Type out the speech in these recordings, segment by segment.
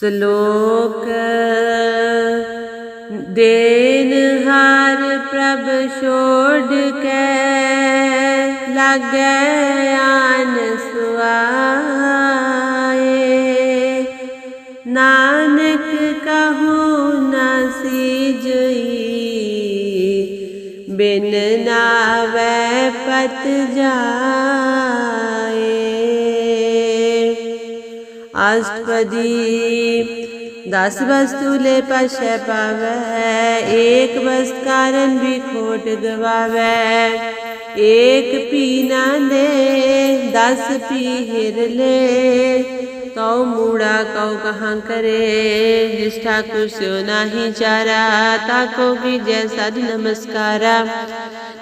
ਸ਼ਲੋਕ ਦੇਨ ਹਰ ਪ੍ਰਭ ਛੋੜ ਕੇ ਲਾਗੇ ਆਨ ਸੁਆਏ ਨਾਨਕ ਕਹੋ ਨਸੀ ਜਈ ਬਿਨ ਨਾਵੇ ਪਤ ਜਾ आस्पदी दस वस्तु ले पश पावे एक बस कारण भी खोट गवावे एक पीना दे दस पी हिर ले तो कौ मुड़ा कौ कहाँ करे जिष्ठा कुछ से ना ही चारा ताको भी जैसा नमस्कारा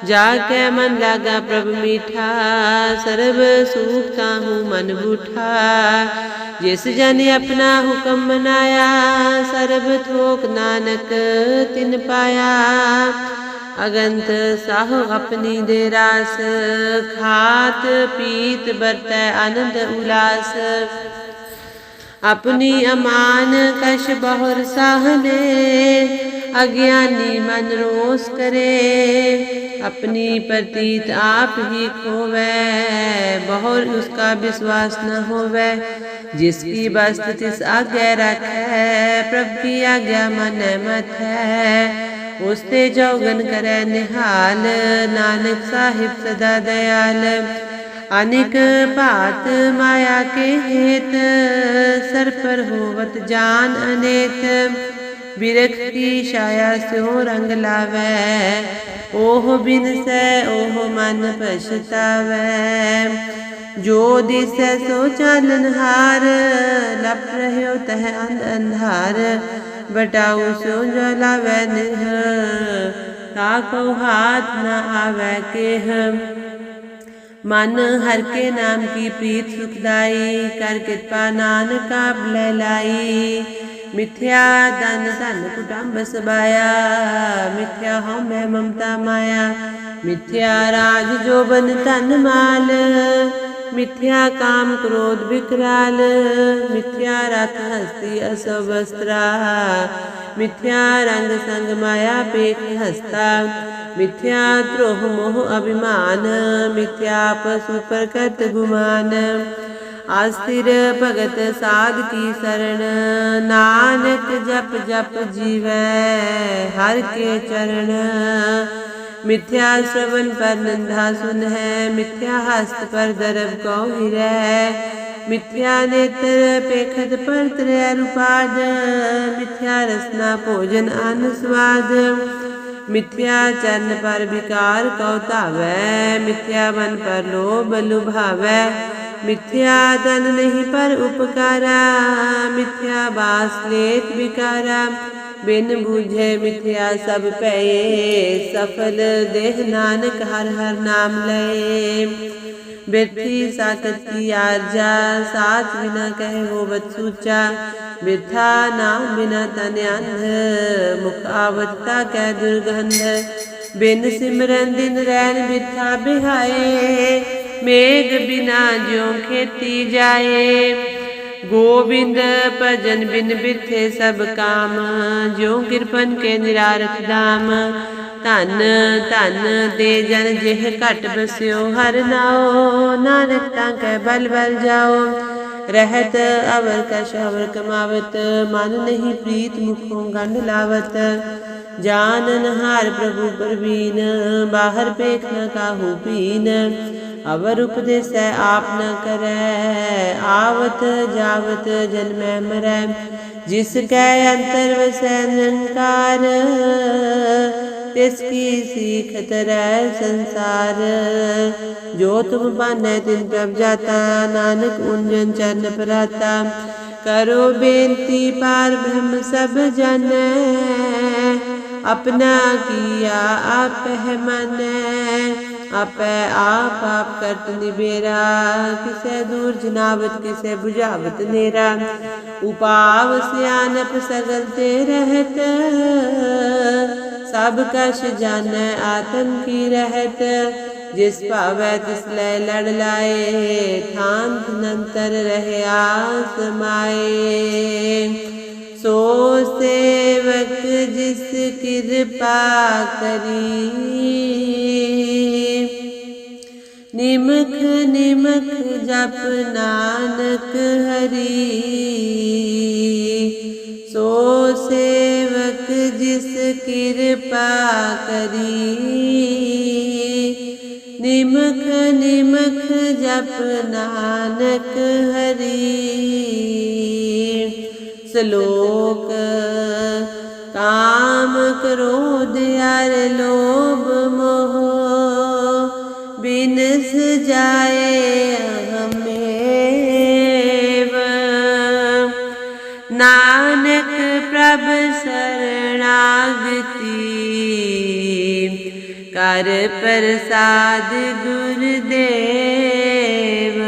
ਜਾ ਕੇ ਮਨ ਲਾਗਾ ਪ੍ਰਭ ਮੀਠਾ ਸਰਬ ਸੂਖ ਤਾਹੂ ਮਨ ਬੂਠਾ ਜਿਸ ਜਨ ਆਪਣਾ ਹੁਕਮ ਮਨਾਇਆ ਸਰਬ ਥੋਕ ਨਾਨਕ ਤਿਨ ਪਾਇਆ ਅਗੰਤ ਸਾਹ ਆਪਣੀ ਦੇ ਰਾਸ ਖਾਤ ਪੀਤ ਵਰਤੈ ਆਨੰਦ ਉਲਾਸ ਆਪਣੀ ਅਮਾਨ ਕਸ਼ ਬਹੁਰ ਸਾਹਨੇ ਅਗਿਆਨੀ ਮਨ ਰੋਸ ਕਰੇ ਆਪਣੀ ਪ੍ਰਤੀਤ ਆਪ ਹੀ ਖੋਵੇ ਬਹੁਰ ਉਸਕਾ ਵਿਸ਼ਵਾਸ ਨ ਹੋਵੇ ਜਿਸ ਕੀ ਬਸਤ ਤਿਸ ਆਗੇ ਰੱਖੈ ਪ੍ਰਭ ਕੀ ਆਗਿਆ ਮਨ ਮਤ ਹੈ ਉਸ ਤੇ ਜੋਗਨ ਕਰੈ ਨਿਹਾਲ ਨਾਨਕ ਸਾਹਿਬ ਸਦਾ ਦਇਆਲ अनेक भात माया के हेत सर पर होवत जान अनेक बिरख की छाया स्यो रंग लावे ओह बिन सै ओह मन पछतावे जो दिस सो चलन हार ਲਪ ਰਹਿਓ तह ਅੰਧ ਅੰਧਾਰ ਬਟਾਉ ਸੋ ਜਲਾਵੈ ਨਿਹ ਤਾ हाथ न आवे ਆਵੈ ਕੇਹ ਮਨ ਹਰ ਕੇ ਨਾਮ ਕੀ ਪ੍ਰੀਤ ਸੁਖਦਾਈ ਕਰ ਕਿਰਪਾ ਨਾਨਕਾ ਬਲੇ ਲਾਈ ਮਿਥਿਆ ਦਨ ਦਨ ਕੁਟੰਬ ਸਬਾਇਆ ਮਿਥਿਆ ਹਉ ਮੈਂ ਮਮਤਾ ਮਾਇਆ ਮਿਥਿਆ ਰਾਜ ਜੋ ਬਨ ਧਨ ਮਾਲ मिथ्या काम क्रोध विकराल मिथ्या रथ हस्ती असवस्त्रा मिथ्या रंग संग माया पेख हस्ता मिथ्या द्रोह मोह अभिमान मिथ्या पशु प्रकट गुमान अस्थिर भगत साध की शरण नानक जप जप जीवै हर के चरण मिथ्या श्रवण पर नंधा सुन है मिथ्या हस्त पर दरब कौ हिरह मिथ्या नेत्र पेखत पर त्रय रूपाद मिथ्या रसना भोजन अन्न स्वाद मिथ्या चरण पर विकार कौ तावै मिथ्या मन पर लोभ लुभावै मिथ्या धन नहीं पर उपकारा मिथ्या बास लेत विकारा बिन बूझे मिथ्या सब पये सफल देह नानक हर हर नाम लय बिरथी साकत की आरजा साथ बिना कहे हो बत सूचा बिरथा नाम बिना तन अंध मुख आवत्ता कह दुर्गंध बिन सिमरन दिन रैन बिथा बिहाए मेघ बिना ज्यो खेती जाए ਗੋਬਿੰਦ ਭਜਨ ਬਿਨ ਬਿਥੇ ਸਭ ਕਾਮ ਜਿਉ ਕਿਰਪਨ ਕੇ ਨਿਰਾਰਥ ਦਾਮ ਧਨ ਧਨ ਦੇ ਜਨ ਜਿਹ ਘਟ ਬਸਿਓ ਹਰ ਨਾਉ ਨਾਨਕ ਤਾਂ ਕੈ ਬਲ ਬਲ ਜਾਓ ਰਹਿਤ ਅਵਰ ਕਛ ਅਵਰ ਕਮਾਵਤ ਮਨ ਨਹੀਂ ਪ੍ਰੀਤ ਮੁਖੋਂ ਗੰਢ ਲਾਵਤ ਜਾਨਨ ਹਾਰ ਪ੍ਰਭੂ ਪ੍ਰਵੀਨ ਬਾਹਰ ਪੇਖ ਨ ਕਾਹੂ ਪੀਨ अवर उपदेश आप न कर आवत जावत जन्म मरै जिसके अंतर वसंकार तिसकी सीख तर संसार जो तुम मान तिन प्रभ जाता नानक उंजन चरण पराता करो बेनती पार ब्रह्म सब जन अपना किया आप है ਆਪੈ ਆਪ ਆਪ ਕਰਤ ਨਿਬੇਰਾ ਕਿਸੈ ਦੂਰ ਜਨਾਵਤ ਕਿਸੈ 부ਝਾਵਤ ਨੇਰਾ ਉਪਾਵ ਸਿਆਨਪ ਸਗਲ ਤੇ ਰਹਿਤ ਸਭ ਕਛ ਜਾਣੈ ਆਤਮ ਕੀ ਰਹਿਤ ਜਿਸ ਭਾਵੈ ਤਿਸ ਲੈ ਲੜ ਲਾਏ ਥਾਂਤ ਨੰਤਰ ਰਹਿਆ ਸਮਾਏ ਸੋ ਸੇਵਕ ਜਿਸ ਕਿਰਪਾ ਕਰੀ ਨਿਮਖ ਨਿਮਖ ਜਪ ਨਾਨਕ ਹਰੀ ਸੋ ਸੇਵਕ ਜਿਸ ਕਿਰਪਾ ਕਰੀ ਨਿਮਖ ਨਿਮਖ ਜਪ ਨਾਨਕ ਹਰੀ ਸਲੋਕ ਕਾਮ ਕ੍ਰੋਧ ਅਰ ਲੋ जाए हमें नानक प्रभ शरणागति कर प्रसाद गुरुदेव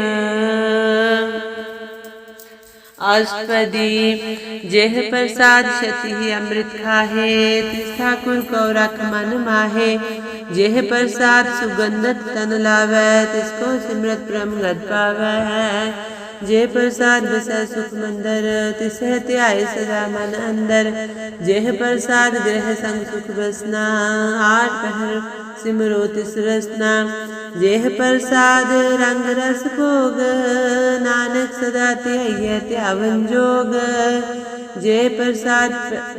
अष्टपदी जेह प्रसाद क्षति अमृत खाहे ठाकुर गौरा मन माहे ਜਿਹ ਪ੍ਰਸਾਦ ਸੁਗੰਧਤ ਤਨ ਲਾਵੇ ਤਿਸ ਕੋ ਸਿਮਰਤ ਪ੍ਰਮ ਗਤ ਪਾਵੇ ਹੈ ਜੇ ਪ੍ਰਸਾਦ ਵਸੈ ਸੁਖ ਮੰਦਰ ਤਿਸਹਿ ਧਿਆਏ ਸਦਾ ਮਨ ਅੰਦਰ ਜਿਹ ਪ੍ਰਸਾਦ ਗ੍ਰਹਿ ਸੰਗ ਸੁਖ ਵਸਨਾ ਆਠ ਪਹਿਰ ਸਿਮਰੋ ਤਿਸ ਰਸਨਾ ਜਿਹ ਪ੍ਰਸਾਦ ਰੰਗ ਰਸ ਭੋਗ ਨਾਨਕ ਸਦਾ ਧਿਆਈਐ ਧਿਆਵਨ ਜੋਗ ਜੇ ਪ੍ਰਸਾਦ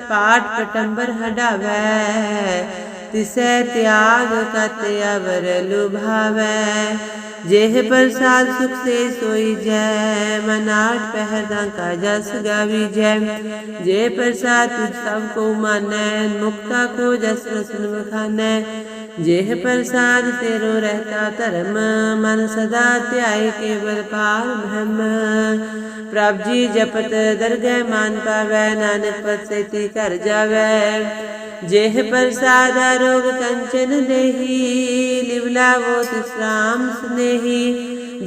ਪਾਠ ਪਟੰਬਰ ਹਟਾਵੇ ਤਿਸੈ ਤਿਆਗ ਕਤ ਅਵਰ ਲੁਭਾਵੈ ਜੇਹ ਪ੍ਰਸਾਦ ਸੁਖ ਸੇ ਸੋਈ ਜੈ ਮਨਾਟ ਪਹਿਰ ਦਾ ਕਾ ਜਸ ਗਾਵੀ ਜੈ ਜੇ ਪ੍ਰਸਾਦ ਤੁਝ ਸਭ ਕੋ ਮਾਨੈ ਮੁਕਤਾ ਕੋ ਜਸ ਰਸਨ ਵਖਾਨੈ ਜੇਹ ਪ੍ਰਸਾਦ ਤੇਰੋ ਰਹਤਾ ਧਰਮ ਮਨ ਸਦਾ ਧਿਆਏ ਕੇਵਲ ਪਾਲ ਬ੍ਰਹਮ ਪ੍ਰਭ ਜੀ ਜਪਤ ਦਰਗਹਿ ਮਾਨ ਪਾਵੈ ਨਾਨਕ ਪਤ ਸੇਤੀ ਤੀ ਘਰ ਜਾਵੈ जेह प्रसाद रोग कंचन देही वो विश्राम स्नेही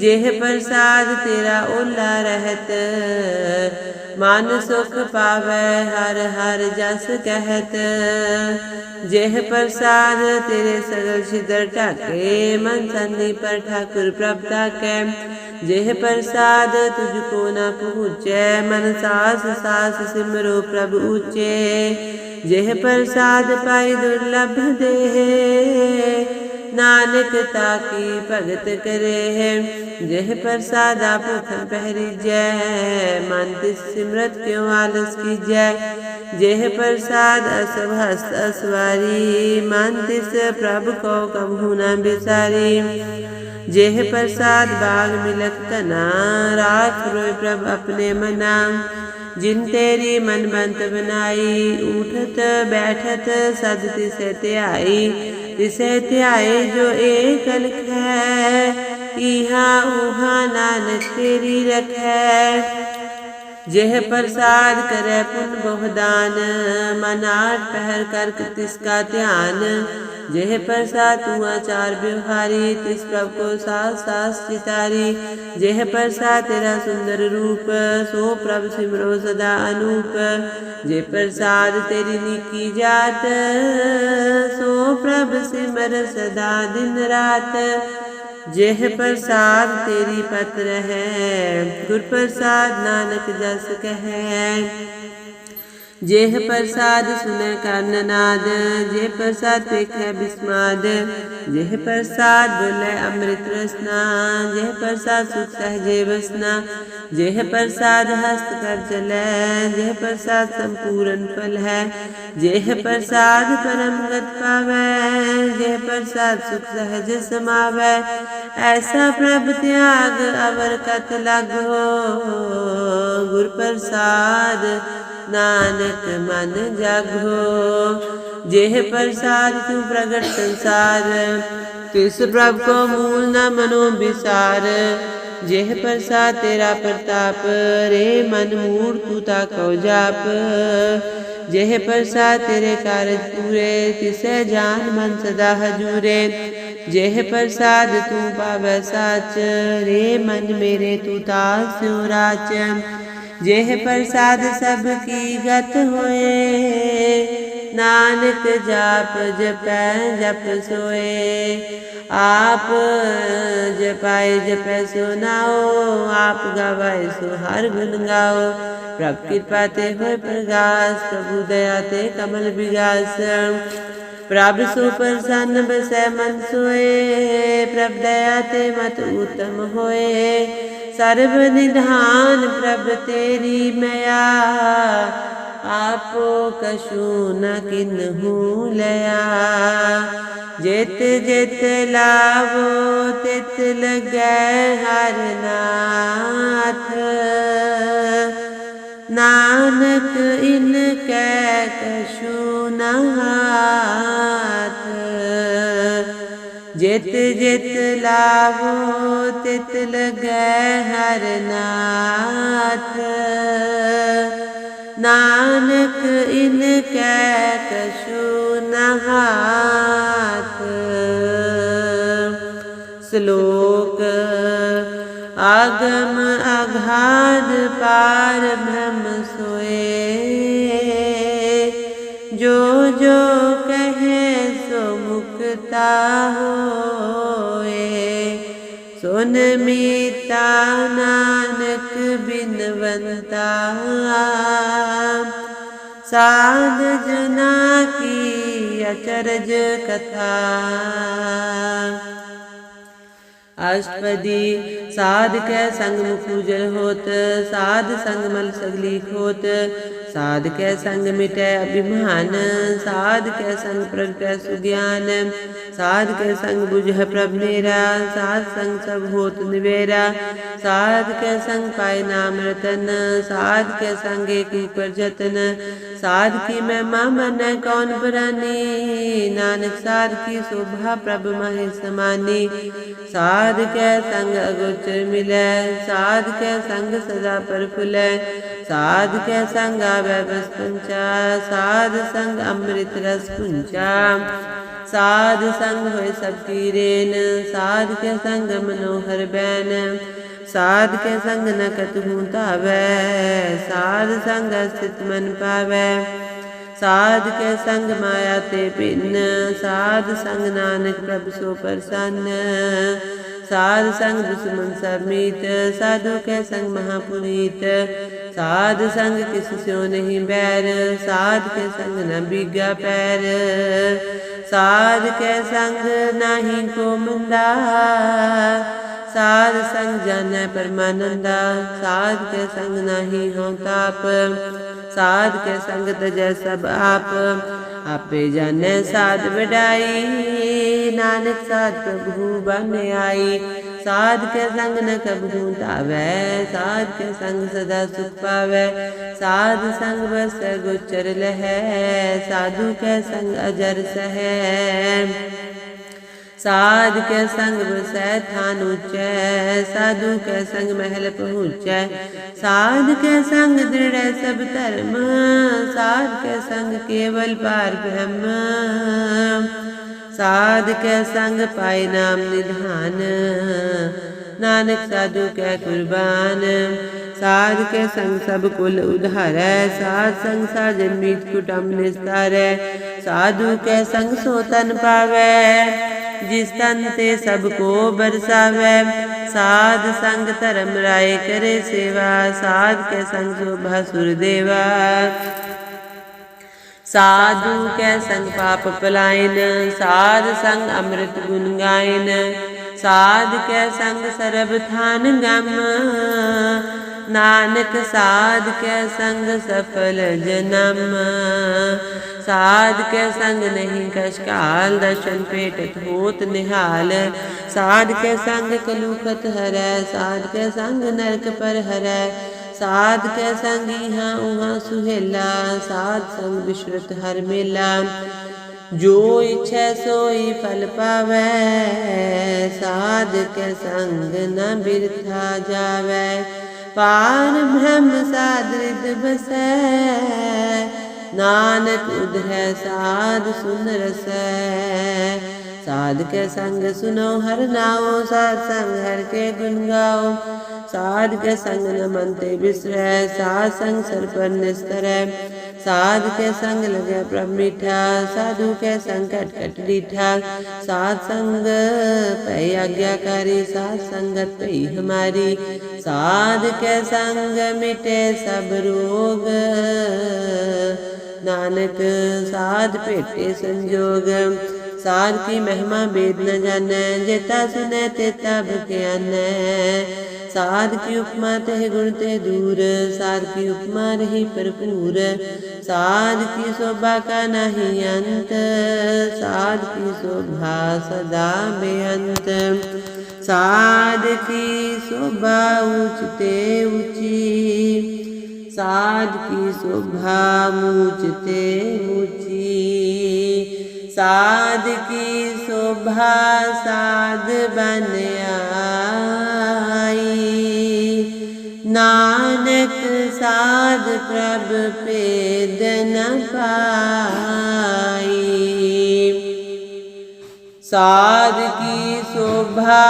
जेह प्रसाद तेरा ओला रहत मान सुख पावे हर हर जस कहत जेह प्रसाद तेरे सगल छिदर ठाके मन सन्नी पर ठाकुर प्रभ ढाके जेह प्रसाद तुझको न पूछे मन सास सास सिमरो प्रभु ऊचे यह प्रसाद पाई दुर्लभ दे नानक ताकि भगत करे है यह प्रसाद आप प्रथम पहरी जय मंत सिमरत क्यों आलस की जय यह प्रसाद असव हस्त असवारी मंतिस प्रभु को कबू न बिसारी जेह प्रसाद बाग मिलक तना राख रोय प्रभ अपने मना ਜਿਨ ਤੇਰੀ ਮਨ ਬੰਤ ਬਨਾਈ ਉਠਤ ਬੈਠਤ ਸਦ ਤਿਸੈ ਧਿਆਈ ਤਿਸੈ ਧਿਆਏ ਜੋ ਏਕ ਲਖ ਹੈ ਇਹਾ ਉਹਾ ਨਾਨਕ ਤੇਰੀ ਰਖੈ ਜਿਹ ਪ੍ਰਸਾਦ ਕਰੈ ਪੁਨ ਬਹੁਦਾਨ ਮਨਾਰ ਪਹਿਰ ਕਰ ਤਿਸ ਕਾ ਧਿਆਨ जेह प्रसाद तुआ चार व्यवहारी तिस प्रभ को सास सास चितारी जेह प्रसाद तेरा सुंदर रूप सो प्रभ सिमरो सदा अनूप जे प्रसाद तेरी निकी जात सो प्रभ सिमर सदा दिन रात ਜਿਹ ਪ੍ਰਸਾਦ ਤੇਰੀ ਪਤ ਰਹਿ ਗੁਰ ਪ੍ਰਸਾਦ ਨਾਨਕ ਜਸ ਕਹੈ जय प्रसाद सुन नाद जय प्रसाद देख विस्माद जय प्रसाद बोले अमृत रसना जय प्रसाद सुख सहजे वसना जय प्रसाद हस्त कर चल जय प्रसाद संपूर्ण फल है जय प्रसाद परम गत पावे जय प्रसाद सुख सहज समावे ऐसा प्रभ त्याग अवर कत लग गुरु गुर प्रसाद ਨਾਨਕ ਮਨ ਜਾਗੋ ਜਿਹ ਪ੍ਰਸਾਦ ਤੂੰ ਪ੍ਰਗਟ ਸੰਸਾਰ ਤਿਸ ਪ੍ਰਭ ਕੋ ਮੂਲ ਨਾ ਮਨੋ ਵਿਸਾਰ ਜਿਹ ਪ੍ਰਸਾਦ ਤੇਰਾ ਪ੍ਰਤਾਪ ਰੇ ਮਨ ਮੂੜ ਤੂ ਤਾ ਕਉ ਜਾਪ ਜਿਹ ਪ੍ਰਸਾਦ ਤੇਰੇ ਕਾਰਜ ਪੂਰੇ ਤਿਸੈ ਜਾਨ ਮਨ ਸਦਾ ਹਜੂਰੇ ਜਿਹ ਪ੍ਰਸਾਦ ਤੂੰ ਪਾਵੈ ਸਾਚ ਰੇ ਮਨ ਮੇਰੇ ਤੂ ਤਾ ਸਿਉ ਰਾਚ ਜਿਹ ਪ੍ਰਸਾਦ ਸਭ ਕੀ ਗਤ ਹੋਏ ਨਾਨਕ ਜਾਪ ਜਪੈ ਜਪ ਸੋਏ ਆਪ ਜਪਾਇ ਜਪੈ ਸੁਨਾਓ ਆਪ ਗਾਵੈ ਸੋ ਹਰ ਗੁਣ ਗਾਓ ਪ੍ਰਭ ਕਿਰਪਾ ਤੇ ਹੋਏ ਪ੍ਰਗਾਸ ਪ੍ਰਭੂ ਦਇਆ ਤੇ ਕਮਲ ਵਿਗਾਸ ਪ੍ਰਭ ਸੋ ਪ੍ਰਸੰਨ ਬਸੈ ਮਨ ਸੋਏ ਪ੍ਰਭ ਦਇਆ ਤੇ ਮਤ ਉਤਮ ਹੋਏ सर्वनिधान प्रभ तेरी मया आपो कशु न किन्हू लया जित जित लावो तित लगे हर नाथ नानक इनके कशु न ਜਿਤ ਜਿਤ ਲਾਗੋ ਤਿਤ ਲਗੈ ਹਰ ਨਾਥ ਨਾਨਕ ਇਨ ਕੈ ਕਛੂ ਨਹਾਤ ਸ਼ਲੋਕ ਆਗਮ ਅਗਾਧ ਪਾਰ ਬ੍ਰਹਮ ਸੋਏ ਜੋ ਮਿਤਾ ਹੋਏ ਸੁਨ ਮਿਤਾ ਨਾਨਕ ਬਿਨਵੰਤਾ ਸਾਧ ਜਨਾ ਕੀ ਅਚਰਜ ਕਥਾ ਅਸਪਦੀ ਸਾਧ ਕੈ ਸੰਗ ਮੁਖ ਉਜਲ ਹੋਤ ਸਾਧ ਸੰਗ ਮਲ ਸਗਲੀ ਖੋਤ ਸਾਧ ਕੈ ਸੰਗ ਮਿਟੈ ਅਭਿਮਾਨ ਸਾਧ ਕੈ ਸੰਗ ਪ੍ਰਗਟੈ ਸੁਗਿਆਨ साध के संग बुझ प्रभ मेरा साध संग सब होत निवेरा साध के संग पाए नाम रतन साध के संग एक पर जतन साध की महिमा मन कौन बरानी नानक साध की शोभा प्रभ महे समानी साध के संग अगोचर मिले साध के संग सदा पर फुले साध के संग आवे बस पंचा साध संग अमृत रस पुंचा साध संग ਸੰਗ ਹੋਏ ਸਭ ਕੀ ਰੇਨ ਸਾਧ ਕੇ ਸੰਗ ਮਨੋਹਰ ਬੈਨ ਸਾਧ ਕੇ ਸੰਗ ਨ ਕਤਹੂ ਧਾਵੈ ਸਾਧ ਸੰਗ ਸਥਿਤ ਮਨ ਪਾਵੈ ਸਾਧ ਕੇ ਸੰਗ ਮਾਇਆ ਤੇ ਭਿੰਨ ਸਾਧ ਸੰਗ ਨਾਨਕ ਪ੍ਰਭ ਸੋ ਪ੍ਰਸੰਨ ਸਾਧ ਸੰਗ ਦੁਸ਼ਮਨ ਸਰਮੀਤ ਸਾਧੂ ਕੇ ਸੰਗ ਮਹਾਪੁਨੀਤ ਸਾਧ ਸੰਗ ਕਿਸ ਸਿਓ ਨਹੀਂ ਬੈਰ ਸਾਧ ਕੇ ਸੰਗ ਨ ਬੀਗਾ ਪੈਰ ਸਾਧ ਕੇ ਸੰਗ ਨਾਹੀ ਕੋ ਮੰਦਾ ਸਾਧ ਸੰਗ ਜਾਣੈ ਪਰਮਾਨੰਦਾ ਸਾਧ ਕੇ ਸੰਗ ਨਹੀਂ ਹਉ ਤਾਪ ਸਾਧ ਕੇ ਸੰਗ ਤਜੈ ਸਭ ਆਪ ਆਪੇ ਜਾਣੈ ਸਾਧ ਵਡਾਈ ਨਾਨਕ ਸਾਧ ਪ੍ਰਭੂ ਬਨ ਆਈ साध के संग न कब घूटावे साध के संग सदा सुख पावे साध संग बस गुचर लह साधु के संग अजर सह साध के संग बस थान उच्च साधु के संग महल पहुँच साध के संग दृढ़ सब धर्म साध के संग केवल पार ब्रह्म ਸਾਧ ਕੈ ਸੰਗ ਪਾਏ ਨਾਮ ਨਿਧਾਨ ਨਾਨਕ ਸਾਧੂ ਕੈ ਕੁਰਬਾਨ ਸਾਧ ਕੇ ਸੰਗ ਸਭ ਕੁਲ ਉਧਾਰੈ ਸਾਧ ਸੰਗ ਸਾਜਨ ਮੀਤ ਕੁਟਮ ਨਿਸਤਾਰੈ ਸਾਧੂ ਕੈ ਸੰਗ ਸੋ ਤਨ ਪਾਵੈ ਜਿਸ ਤਨ ਤੇ ਸਭ ਕੋ ਬਰਸਾਵੈ ਸਾਧ ਸੰਗ ਧਰਮ ਰਾਏ ਕਰੇ ਸੇਵਾ ਸਾਧ ਕੇ ਸੰਗ ਸੁਭਾ ਸੁਰ ਦੇਵਾ ਸਾਧੂ ਕੈ ਸੰਗ ਪਾਪ ਪਲਾਇਨ ਸਾਧ ਸੰਗ ਅੰਮ੍ਰਿਤ ਗੁਣ ਗਾਇਨ ਸਾਧ ਕੈ ਸੰਗ ਸਰਬ ਥਾਨ ਗਮ ਨਾਨਕ ਸਾਧ ਕੈ ਸੰਗ ਸਫਲ ਜਨਮ ਸਾਧ ਕੈ ਸੰਗ ਨਹੀਂ ਕਸ਼ਕਾਲ ਦਰਸ਼ਨ ਭੇਟਤ ਹੋਤ ਨਿਹਾਲ ਸਾਧ ਕੈ ਸੰਗ ਕਲੂਕਤ ਹਰੈ ਸਾਧ ਕੈ ਸੰਗ ਨਰਕ ਪਰ ਹਰੈ ਸਾਧ ਕੇ ਸੰਗੀ ਹਾਂ ਉਹਾਂ ਸੁਹੇਲਾ ਸਾਧ ਸੰਗ ਵਿਸ਼ਰਤ ਹਰ ਮੇਲਾ ਜੋ ਇਛੈ ਸੋਈ ਫਲ ਪਾਵੇ ਸਾਧ ਕੇ ਸੰਗ ਨ ਬਿਰਥਾ ਜਾਵੇ ਪਾਰ ਸਾਧ ਸਾਦਰਿਦ ਬਸੈ ਨਾਨਕ ਉਧਰੈ ਸਾਧ ਸੁਨ ਰਸੈ ਸਾਧ ਕੇ ਸੰਗ ਸੁਨੋ ਹਰ ਨਾਉ ਸਾਧ ਸੰਗ ਹਰ ਕੇ ਗੁਣ ਗਾਓ ਸਾਧ ਕੇ ਸੰਗ ਨ ਮਨ ਤੇ ਬਿਸਰੈ ਸਾਧ ਸੰਗ ਸਰ ਪਰ ਨਿਸਤਰੈ ਸਾਧ ਕੇ ਸੰਗ ਲਗੈ ਪ੍ਰਭ ਮਿਠਾ ਸਾਧੂ ਕੇ ਸੰਗ ਕਟ ਕਟ ਡੀਠਾ ਸਾਧ ਸੰਗ ਪੈ ਆਗਿਆਕਾਰੀ ਸਾਧ ਸੰਗਤ ਪਈ ਹਮਾਰੀ ਸਾਧ ਕੇ ਸੰਗ ਮਿਟੇ ਸਭ ਰੋਗ ਨਾਨਕ ਸਾਧ ਭੇਟੇ ਸੰਜੋਗ साध की महिमा बेद न जाने जेता सुने तेता भुख्यान साध की उपमा ते गुण ते दूर साध की उपमा रही भरपूर साध की शोभा का नहीं अंत साध की शोभा सदा बेअंत साध की शोभा उचते ऊंची साध की शोभा मूचते ऊंची साध की शोभा साध बन आई नानक साध प्रभ पेद न पाई साध की शोभा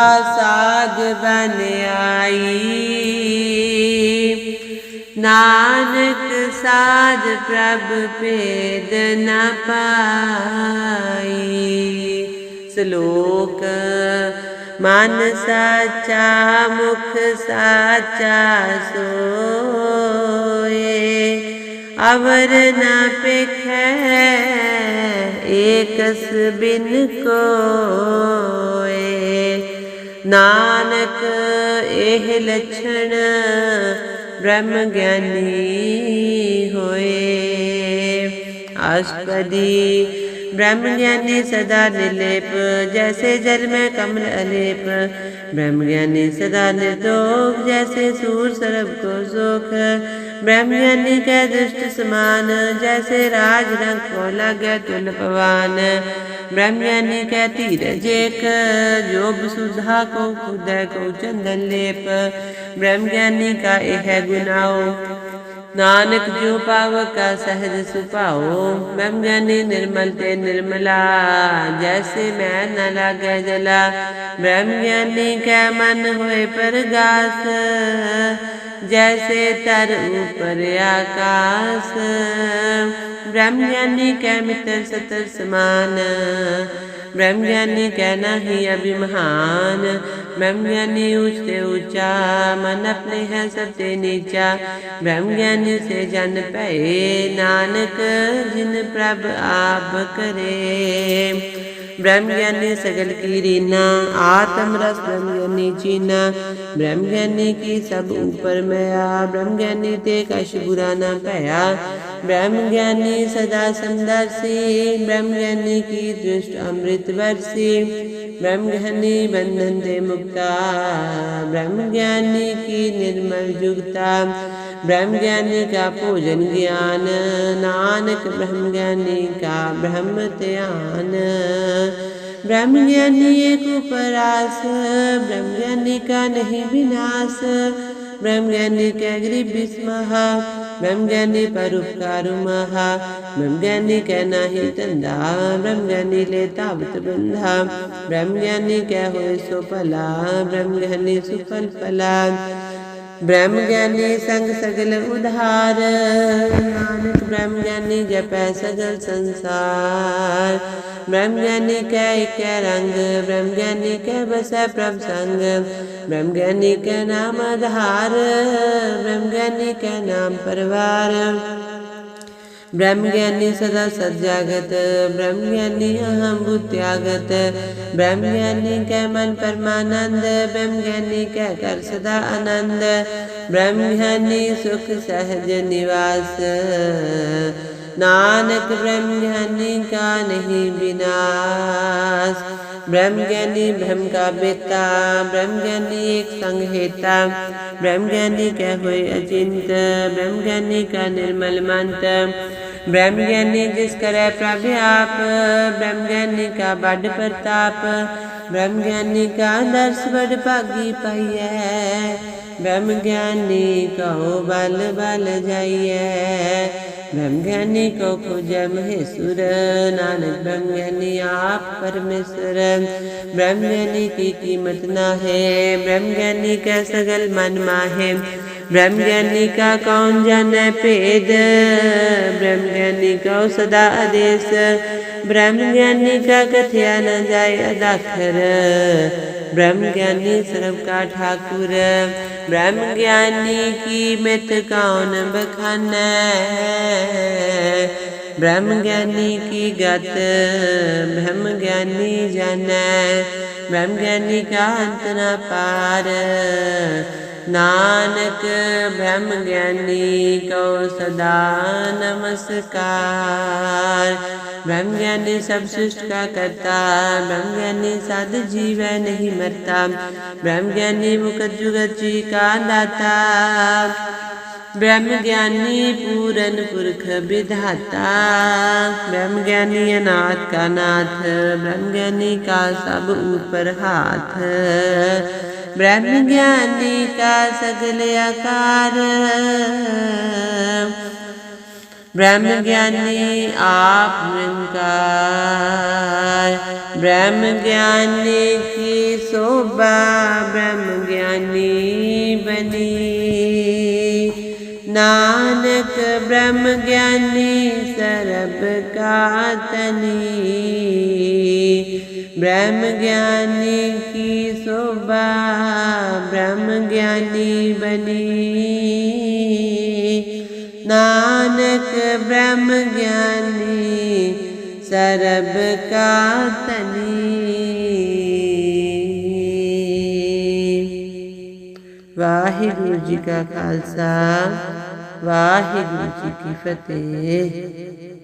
साध बन आई ਨਾਨਕ ਸਾਧ ਪ੍ਰਭ ਭੇਦ ਨ ਪਾਈ ਸ਼ਲੋਕ ਮਨ ਸਾਚਾ ਮੁਖ ਸਾਚਾ ਸੋਏ ਅਵਰ ਨ ਪਖੈ ਏਕਸ ਬਿਨ ਕੋਏ ਨਾਨਕ ਇਹ ਲਛਣ ब्रह्म ज्ञानी होए आस्पदी ज्ञानी सदा निलेप जैसे जल में कमल अलेप ज्ञानी सदा निर्दोष जैसे सूर सरब को सुख ब्रह्म ज्ञानी के दुष्ट समान जैसे राज रंग को लग तुल पवान ब्रह्म्यन कै धीरज एक जोब सुधा को खुद को चंदन लेप ब्रह्म ज्ञानी का यह गुनाओ ਨਾਨਕ ਜੋ ਪਾਵ ਕਾ ਸਹਿਜ ਸੁਭਾਓ ਮੈਂ ਗਿਆਨੀ ਨਿਰਮਲ ਤੇ ਨਿਰਮਲਾ ਜੈਸੇ ਮੈਂ ਨ ਲਾਗੈ ਜਲਾ ਬ੍ਰਹਮ ਗਿਆਨੀ ਕੈ ਮਨ ਹੋਏ ਪਰਗਾਸ जैसे तर ऊपर आकाश ज्ञानी कह मित्र सतर समान ज्ञानी कहना ही अभिमान ज्ञानी उससे ऊंचा मन अपने है सबसे नीचा ज्ञानी से जन पे नानक जिन प्रभ आप करे ब्रह्म ज्ञान सगल की रीना आत्म रस ब्रह्म ज्ञान जीना ब्रह्म ज्ञान की सब ऊपर मया ब्रह्म ज्ञान ते कश बुरा न पया ब्रह्म ज्ञान सदा समदर्शी ब्रह्म ज्ञान की दृष्ट अमृत वर्षी ब्रह्म ज्ञान बंधन दे मुक्ता ब्रह्म ज्ञान की निर्मल जुगता ब्रह्म ज्ञानी का पूजन ज्ञान नानक ब्रह्म ज्ञानी का ब्रह्म ध्यान ब्रह्म ज्ञानी एक उपरास ब्रह्म ज्ञानी का नहीं विनाश ब्रह्म ज्ञानी के गरीब विस्महा ब्रह्म ज्ञानी पर उपकार महा ब्रह्म ज्ञानी कहना नही धंधा ब्रह्म ज्ञानी ले तावत बंधा ब्रह्म ज्ञानी कह हो सो पला ब्रह्म ज्ञानी सुफल पला ब्रह्म ज्ञानी संग सगल उधार नानक ब्रह्म ज्ञानी जपै सगल संसार ब्रह्म ज्ञानी कै कै रंग ब्रह्म ज्ञानी कै बसै प्रभ संग ब्रह्म ज्ञानी कै नाम आधार ब्रह्म ज्ञानी कै नाम परवार ज्ञानी सदा सज्जागत ज्ञानी अहम ब्रह्म ज्ञानी के मन परमानंद ज्ञानी के कर सदा आनंद ज्ञानी सुख सहज निवास नानक ज्ञानी का नहीं विनाश ब्रह्म ज्ञानी ब्रह्म का ब्रह्म ज्ञानी एक संहिता ज्ञानी का हुए अचिंत ज्ञानी का निर्मल मंत ज्ञानी जिस करे प्रभ्याप ज्ञानी का बड प्रताप ज्ञानी का दर्श बड़ भागी ब्रह्म ज्ञानी कहो बल बल जाइए ब्रह्म ज्ञानी को खोज महेश्वर नानक ब्रह्म ज्ञानी आप परमेश्वर ब्रह्म ज्ञानी की कीमत ना है ब्रह्म ज्ञानी का सगल मन माहे ब्रह्म ज्ञानी का कौन जन पेद ब्रह्म ज्ञानी का सदा आदेश ब्रह्म ज्ञानी का कथिया न जाय अदाखर ब्रह्म ज्ञानी सर्व का ठाकुर ਬ੍ਰਹਮ ਗਿਆਨੀ ਕੀ ਮਿਤ ਕੌਣ ਬਖਾਨੈ ਬ੍ਰਹਮ ਗਿਆਨੀ ਕੀ ਗਤ ਬ੍ਰਹਮ ਗਿਆਨੀ ਜਾਣੈ ਬ੍ਰਹਮ ਗਿਆਨੀ ਕਾ ਅੰਤ ਨਾ ਪਾਰ ਨਾਨਕ ਬ੍ਰਹਮ ਗਿਆਨੀ ਕੋ ਸਦਾ ਨਮਸਕਾਰ ब्रह्म ज्ञानी सब सृष्ट का करता ब्रह्म ज्ञानी साध जीव नहीं मरता ब्रह्म ज्ञानी मुखद जुगत जी का दाता ब्रह्म ज्ञानी पूरन पुरख विधाता ब्रह्म ज्ञानी अनाथ का नाथ ब्रह्म ज्ञानी का सब ऊपर हाथ ब्रह्म ज्ञानी का सगले आकार බ්‍රහ්ම කියන්නේ ආත්මිකාය බ්‍රහ්ම කියන්නේ කී සෝබා බ්‍රහ්ම කියන්නේ බනී නානක බ්‍රහ්ම කියන්නේ සරබකාතනී බ්‍රහ්ම කියන්නේ කී සෝබා බ්‍රහ්ම කියන්නේ බනී नानक ब्रह्म ज्ञानी सरब का तनी वाहिगुरु जी का खालसा वाहिगुरु जी की फतेह